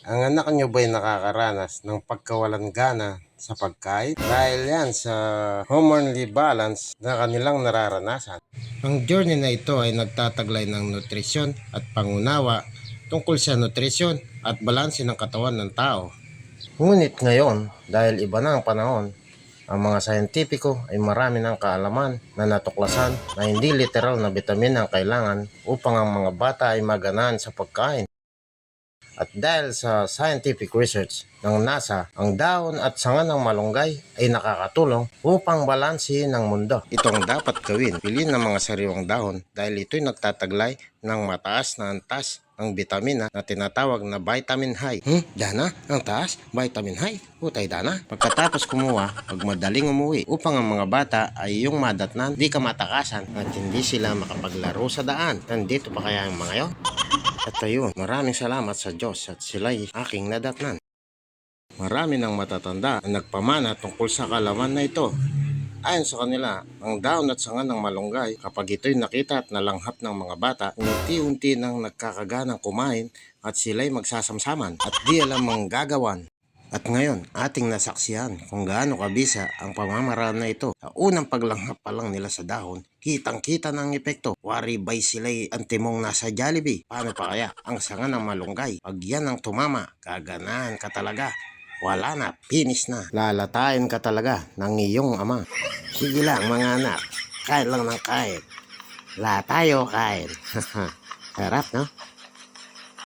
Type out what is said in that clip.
Ang anak niyo ba'y nakakaranas ng pagkawalan gana sa pagkain? Dahil yan sa hormonally balance na kanilang nararanasan. Ang journey na ito ay nagtataglay ng nutrisyon at pangunawa tungkol sa nutrisyon at balanse ng katawan ng tao. Ngunit ngayon, dahil iba na ang panahon, ang mga sayentipiko ay marami ng kaalaman na natuklasan na hindi literal na bitamin ang kailangan upang ang mga bata ay maganaan sa pagkain. At dahil sa scientific research ng NASA, ang dahon at sanga ng malunggay ay nakakatulong upang balansehin ang mundo. Itong dapat gawin, piliin ng mga sariwang dahon dahil ito'y nagtataglay ng mataas na antas ng vitamina na tinatawag na vitamin high. Hmm, Dana, ang taas, vitamin high. Putay Dana. Pagkatapos kumuha, pag madaling umuwi upang ang mga bata ay yung madatnan, di ka matakasan at hindi sila makapaglaro sa daan. Nandito pa kaya ang mga yon? At ayun, maraming salamat sa Diyos at sila'y aking nadatnan. Marami ng matatanda ang nagpamana tungkol sa kalaman na ito. Ayon sa kanila, ang daon at sanga ng malunggay, kapag ito'y nakita at nalanghap ng mga bata, unti-unti nang nagkakaganang kumain at sila'y magsasamsaman at di alam ang gagawan. At ngayon, ating nasaksihan kung gaano kabisa ang pamamaraan na ito. Sa unang paglanghap pa lang nila sa dahon, kitang-kita ng epekto. Wari bay sila'y antimong nasa Jollibee. Paano pa kaya ang sanga ng malunggay? Pag yan ang tumama, kaganahan ka talaga. Wala na, finish na. Lalatayin ka talaga ng iyong ama. Sige lang mga anak, kain lang ng kain. Lahat tayo kain. Sarap, no?